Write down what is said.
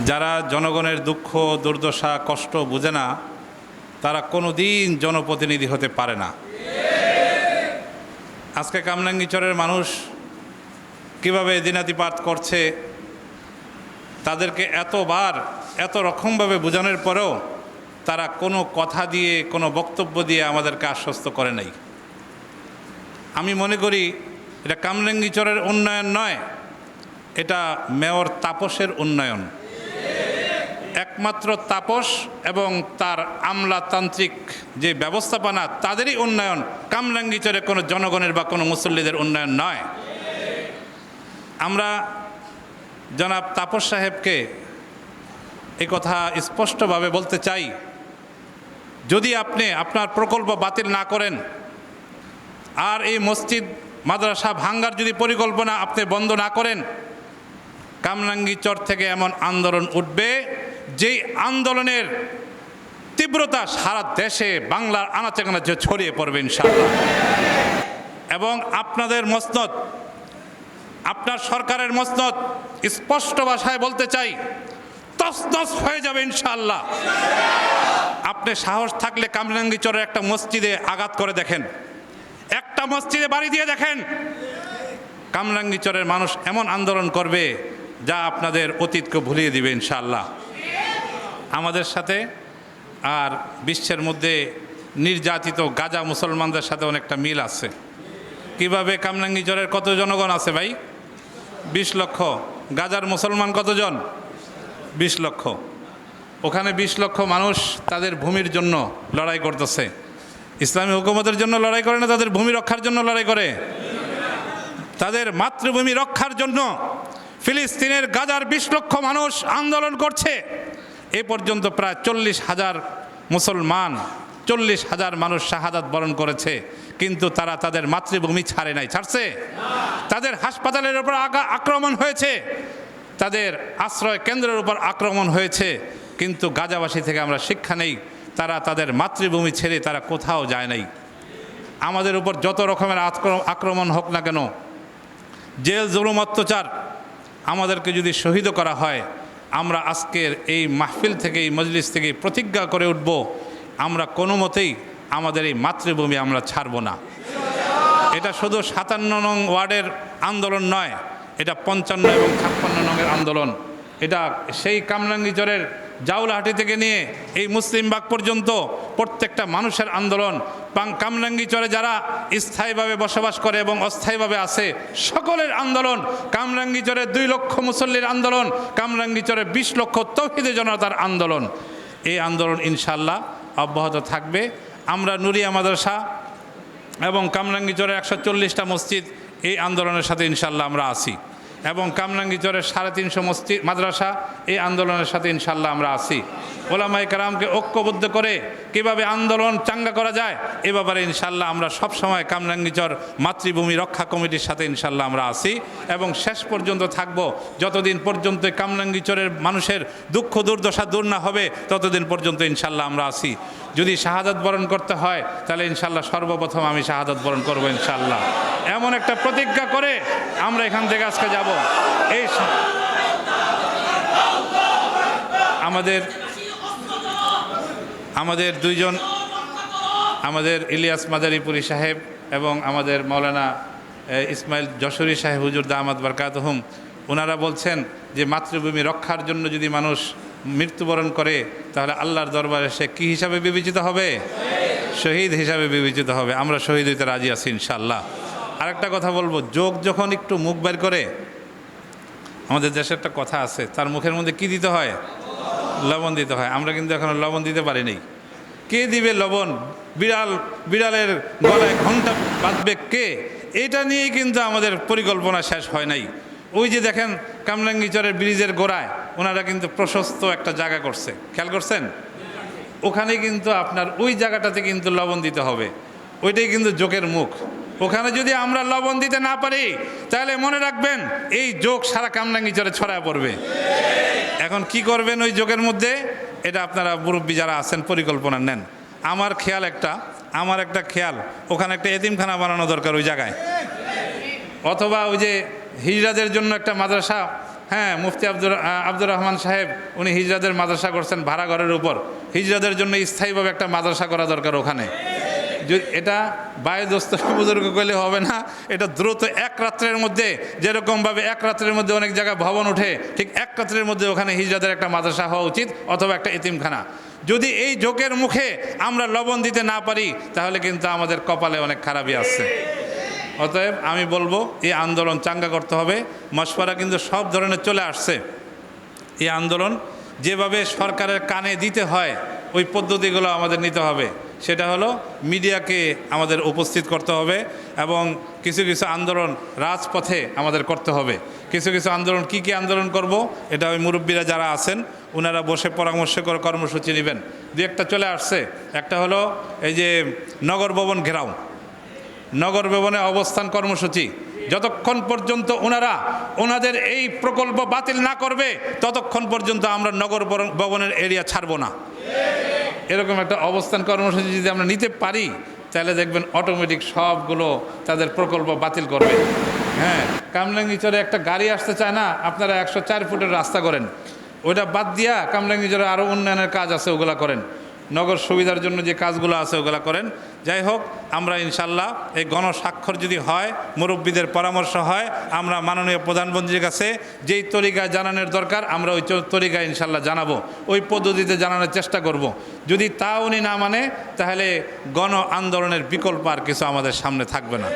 যারা জনগণের দুঃখ, দুর্দশা, কষ্ট বুঝে না, তারা কোনো দিন জনপ্রতিনিধি হতে পারে না। আজকে কামরাঙ্গিচরের মানুষ কীভাবে দিনাতিপাত করছে, তাদেরকে এতবার, এত রকমভাবে বোঝানোর পরেও তারা কোনো কথা দিয়ে, কোনো বক্তব্য দিয়ে আমাদেরকে আশ্বস্ত করে নাই। আমি মনে করি এটা কামরাঙ্গিচরের উন্নয়ন নয়, এটা মেয়র তাপসের উন্নয়ন। একমাত্র তাপস এবং তার আমলাতান্ত্রিক যে ব্যবস্থাপনা, তাদেরই উন্নয়ন কামরাঙ্গিচরে কোনো জনগণের বা কোনো মুসল্লিদের উন্নয়ন নয়। আমরা জনাব তাপস সাহেবকে এই কথা স্পষ্টভাবে বলতে চাই, যদি আপনি আপনার প্রকল্প বাতিল না করেন আর এই মসজিদ, মাদ্রাসা ভাঙ্গার যদি পরিকল্পনা আপনি বন্ধ না করেন কামরাঙ্গি চর থেকে এমন আন্দোলন উঠবে যেই আন্দোলনের তীব্রতা সারা দেশে বাংলার আনাচে কানাচে ছড়িয়ে পড়বে ইনশাআল্লাহ। এবং আপনাদের মসনদ, আপনার সরকারের মসনদ স্পষ্ট ভাষায় বলতে চাই, তসনস হয়ে যাবে ইনশাআল্লাহ। আপনি সাহস থাকলে কামরাঙ্গি চরের একটা মসজিদে আঘাত করে দেখেন। একটা মসজিদে বাড়ি দিয়ে দেখেন। কামরাঙ্গিচরের মানুষ এমন আন্দোলন করবে যা আপনাদের অতীতকে ভুলিয়ে দিবে ইনশাআল্লাহ। আমাদের সাথে আর বিশ্বের মধ্যে নির্যাতিত গাজা মুসলমানদের সাথে অনেকটা মিল আছে। কীভাবে কামরাঙ্গিচরের কত জনগণ আছে ভাই? বিশ লক্ষ। গাজার মুসলমান কতজন? বিশ লক্ষ। ওখানে বিশ লক্ষ মানুষ তাদের ভূমির জন্য লড়াই করতেছে। ইসলামী হুকুমতের জন্য লড়াই করে না তাদের ভূমি রক্ষার জন্য লড়াই করে? তাদের মাতৃভূমি রক্ষার জন্য ফিলিস্তিনের গাজার বিশ লক্ষ মানুষ আন্দোলন করছে। এ পর্যন্ত প্রায় চল্লিশ হাজার মুসলমান, চল্লিশ হাজার মানুষ শাহাদাত বরণ করেছে, কিন্তু তারা তাদের মাতৃভূমি ছাড়ে নাই। ছাড়ছে? তাদের হাসপাতালের উপর আক্রমণ হয়েছে, তাদের আশ্রয় কেন্দ্রের উপর আক্রমণ হয়েছে, কিন্তু গাজাবাসী থেকে আমরা শিক্ষা নেই, তারা তাদের মাতৃভূমি ছেড়ে তারা কোথাও যায় নাই। আমাদের উপর যত রকমের আক্র- আক্রমণ হোক না কেন, জেল জুলুম অত্যাচার আমাদেরকে যদি শহীদ করা হয় আমরা আজকের এই মাহফিল থেকে, এই মজলিস থেকে প্রতিজ্ঞা করে উঠব, আমরা কোনো মতেই আমাদের এই মাতৃভূমি আমরা ছাড়ব না। এটা শুধু সাতান্ন নং ওয়ার্ডের আন্দোলন নয়, এটা পঞ্চান্ন এবং ছাপ্পান্ন নংয়ের আন্দোলন। এটা সেই কামরাঙ্গিচরের জাউলাহাটি থেকে নিয়ে এই মুসলিমবাগ পর্যন্ত প্রত্যেকটা মানুষের আন্দোলন, পাং- কামরাঙ্গিচরে যারা স্থায়ীভাবে বসবাস করে এবং অস্থায়ীভাবে আছে, সকলের আন্দোলন, কামরাঙ্গি চরে দুই লক্ষ মুসল্লির আন্দোলন, কামরাঙ্গি চরে বিশ লক্ষ তৌহিদে জনতার আন্দোলন। এই আন্দোলন ইনশাল্লাহ অব্যাহত থাকবে। আমরা নুরিয়া মাদ্রাসা এবং কামরাঙ্গি চরে একশো চল্লিশটা মসজিদ এই আন্দোলনের সাথে ইনশাল্লাহ আমরা আছি। এবং কামরাঙ্গিচরের সাড়ে তিনশো মসজিদ, মাদ্রাসা, এই আন্দোলনের সাথে ইনশাল্লাহ আমরা আছি। ওলামাই কারামকে ঐক্যবদ্ধ করে কীভাবে আন্দোলন চাঙ্গা করা যায়, এ ব্যাপারে ইনশাল্লাহ আমরা সবসময় কামরাঙ্গিচর মাতৃভূমি রক্ষা কমিটির সাথে ইনশাল্লাহ আমরা আছি এবং শেষ পর্যন্ত থাকব। যতদিন পর্যন্ত কামরাঙ্গিচরের মানুষের দুঃখ, দুর্দশা দূর না হবে, ততদিন পর্যন্ত ইনশাল্লাহ আমরা আছি। যদি শাহাদাত বরণ করতে হয়, তাহলে ইনশাল্লাহ সর্বপ্রথম আমি শাহাদাত বরণ করব ইনশাল্লাহ এমন একটা প্রতিজ্ঞা করে আমরা এখান থেকে আজকে যাব। এই আমাদের আমাদের দুইজন, আমাদের ইলিয়াস মাদারীপুরি সাহেব এবং আমাদের মৌলানা ইসমাইল যশোরী সাহেব হুজুর দামাদ বারকাতহুম ওনারা বলছেন যে মাতৃভূমি রক্ষার জন্য যদি মানুষ মৃত্যুবরণ করে, তাহলে আল্লাহর দরবারে সে কী হিসাবে বিবেচিত হবে? শহীদ হিসাবে বিবেচিত হবে। আমরা শহীদ হইতে রাজি আছি ইনশাল্লাহ আরেকটা কথা বলব, যোগ যখন একটু মুখ বের করে আমাদের দেশে একটা কথা আছে, তার মুখের মধ্যে কি দিতে হয়? লবণ দিতে হয়। আমরা কিন্তু এখনও লবণ দিতে পারিনি। কে দিবে লবণ? বিড়াল, বিড়ালের গলায় ঘণ্টা বাঁধবে কে? এটা নিয়েই কিন্তু আমাদের পরিকল্পনা শেষ হয় নাই। ওই যে দেখেন কামরাঙ্গিচরের ব্রিজের গোড়ায়, ওনারা কিন্তু প্রশস্ত একটা জায়গা করছে। খেয়াল করছেন? ওখানে কিন্তু আপনার ওই জায়গাটাতে কিন্তু লবণ দিতে হবে। ওইটাই কিন্তু জোকের মুখ। ওখানে যদি আমরা লবণ দিতে না পারি, তাহলে মনে রাখবেন এই যোগ সারা কামরাঙ্গি চরে ছড়ায় পড়বে। এখন কি করবেন ওই যোগের মধ্যে? এটা আপনারা মুরব্বী যারা আছেন, পরিকল্পনা নেন। আমার খেয়াল একটা, আমার একটা খেয়াল, ওখানে একটা এতিমখানা বানানো দরকার ওই জায়গায়। অথবা ওই যে হিজরাদের জন্য একটা মাদ্রাসা হ্যাঁ মুফতি আব্দুর আব্দুর রহমান সাহেব, উনি হিজরাদের মাদ্রাসা করছেন ভাড়া ঘরের উপর। হিজরাদের জন্য স্থায়ীভাবে একটা মাদ্রাসা করা দরকার ওখানে। এটা বায়ু বায়ুদস্ত বুজুর্গ করলে হবে না, এটা দ্রুত এক রাত্রের মধ্যে, যেরকমভাবে এক রাত্রের মধ্যে অনেক জায়গায় ভবন ওঠে, ঠিক এক রাত্রের মধ্যে ওখানে হিজরাদের একটা মাদ্রাসা হওয়া উচিত অথবা একটা এতিমখানা। যদি এই ঝোঁকের মুখে আমরা লবণ দিতে না পারি, তাহলে কিন্তু আমাদের কপালে অনেক খারাপই আসছে। অতএব আমি বলব, এই আন্দোলন চাঙ্গা করতে হবে। মশওয়ারা কিন্তু সব ধরনের চলে আসছে। এই আন্দোলন যেভাবে সরকারের কানে দিতে হয়, ওই পদ্ধতিগুলো আমাদের নিতে হবে। সেটা হলো মিডিয়াকে আমাদের উপস্থিত করতে হবে এবং কিছু কিছু আন্দোলন রাজপথে আমাদের করতে হবে। কিছু কিছু আন্দোলন কি কি আন্দোলন করব এটা ওই মুরব্বীরা যারা আছেন ওনারা বসে পরামর্শ করে কর্মসূচি নেবেন। দু একটা চলে আসছে। একটা হলো এই যে নগর ভবন ঘেরাও। নগর ভবনে অবস্থান কর্মসূচি। যতক্ষণ পর্যন্ত ওনারা ওনাদের এই প্রকল্প বাতিল না করবে, ততক্ষণ পর্যন্ত আমরা নগর ভবনের এরিয়া ছাড়ব না। এরকম একটা অবস্থান কর্মসূচি যদি আমরা নিতে পারি, তাহলে দেখবেন অটোমেটিক সবগুলো তাদের প্রকল্প বাতিল করবে। হ্যাঁ কামরাঙ্গিচরে একটা গাড়ি আসতে চায় না, আপনারা একশো চার ফুটের রাস্তা করেন। ওইটা বাদ দিয়া কামরাঙ্গিচরে আরও উন্নয়নের কাজ আছে, ওগুলা করেন। নগর সুবিধার জন্য যে কাজগুলো আছে ওগুলো করেন। যাই হোক, আমরা ইনশাল্লাহ এই গণস্বাক্ষর যদি হয়, মুরব্বীদের পরামর্শ হয়, আমরা মাননীয় প্রধানমন্ত্রীর কাছে যেই তরিকায় জানানোর দরকার, আমরা ওই তরিকায় ইনশাল্লাহ জানাব। ওই পদ্ধতিতে জানানোর চেষ্টা করব। যদি তা উনি না মানে তাহলে গণ আন্দোলনের বিকল্প আর কিছু আমাদের সামনে থাকবে না।